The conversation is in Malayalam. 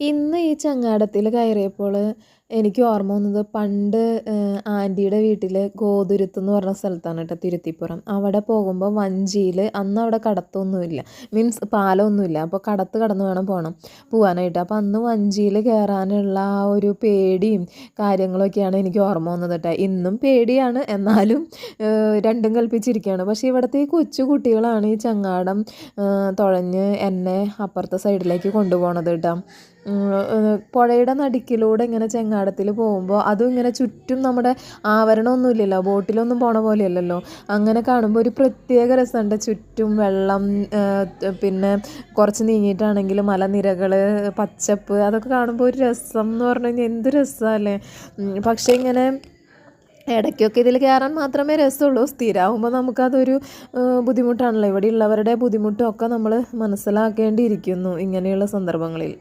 ഇന്ന് ഈ ചങ്ങാടത്തിൽ കയറിയപ്പോൾ എനിക്ക് ഓർമ്മ വന്നത് പണ്ട് ആന്റിയുടെ വീട്ടിൽ ഗോതുരുത്ത് എന്ന് പറഞ്ഞ സ്ഥലത്താണ് കേട്ടോ തിരുത്തിപ്പുറം. അവിടെ പോകുമ്പോൾ വഞ്ചിയിൽ അന്ന് അവിടെ കടത്തൊന്നുമില്ല. മീൻസ് പാലമൊന്നുമില്ല. അപ്പോൾ കടത്ത് കടന്ന് വേണം പോകണം പോകാനായിട്ട് അപ്പോൾ അന്ന് വഞ്ചിയിൽ കയറാനുള്ള ആ ഒരു പേടിയും കാര്യങ്ങളൊക്കെയാണ് എനിക്ക് ഓർമ്മ വന്നത് കേട്ടോ. ഇന്നും പേടിയാണ് എന്നാലും രണ്ടും കൽപ്പിച്ചിരിക്കുകയാണ് പക്ഷേ ഇവിടുത്തെ ഈ കൊച്ചു കുട്ടികളാണ് ഈ ചങ്ങാടം തുഴഞ്ഞ് എന്നെ അപ്പുറത്തെ സൈഡിലേക്ക് കൊണ്ടുപോകണത് കേട്ടോ. പുഴയുടെ നടുക്കിലൂടെ ഇങ്ങനെ ചെങ്ങാടത്തിൽ പോകുമ്പോൾ അതും ഇങ്ങനെ ചുറ്റും നമ്മുടെ ആവരണമൊന്നുമില്ലല്ലോ ബോട്ടിലൊന്നും പോണ പോലെയല്ലല്ലോ. അങ്ങനെ കാണുമ്പോൾ ഒരു പ്രത്യേക രസമുണ്ട്. ചുറ്റും വെള്ളം പിന്നെ കുറച്ച് നീങ്ങിയിട്ടാണെങ്കിൽ മലനിരകൾ പച്ചപ്പ് അതൊക്കെ കാണുമ്പോൾ ഒരു രസം എന്ന് പറഞ്ഞു കഴിഞ്ഞാൽ എന്ത് രസമല്ലേ. പക്ഷേ ഇങ്ങനെ ഇടയ്ക്കൊക്കെ ഇതിൽ കയറാൻ മാത്രമേ രസമുള്ളൂ. സ്ഥിരമാകുമ്പോൾ നമുക്കതൊരു ബുദ്ധിമുട്ടാണല്ലോ. ഇവിടെയുള്ളവരുടെ ബുദ്ധിമുട്ടൊക്കെ ബുദ്ധിമുട്ടും നമ്മൾ മനസ്സിലാക്കേണ്ടിയിരിക്കുന്നു ഇങ്ങനെയുള്ള സന്ദർഭങ്ങളിൽ.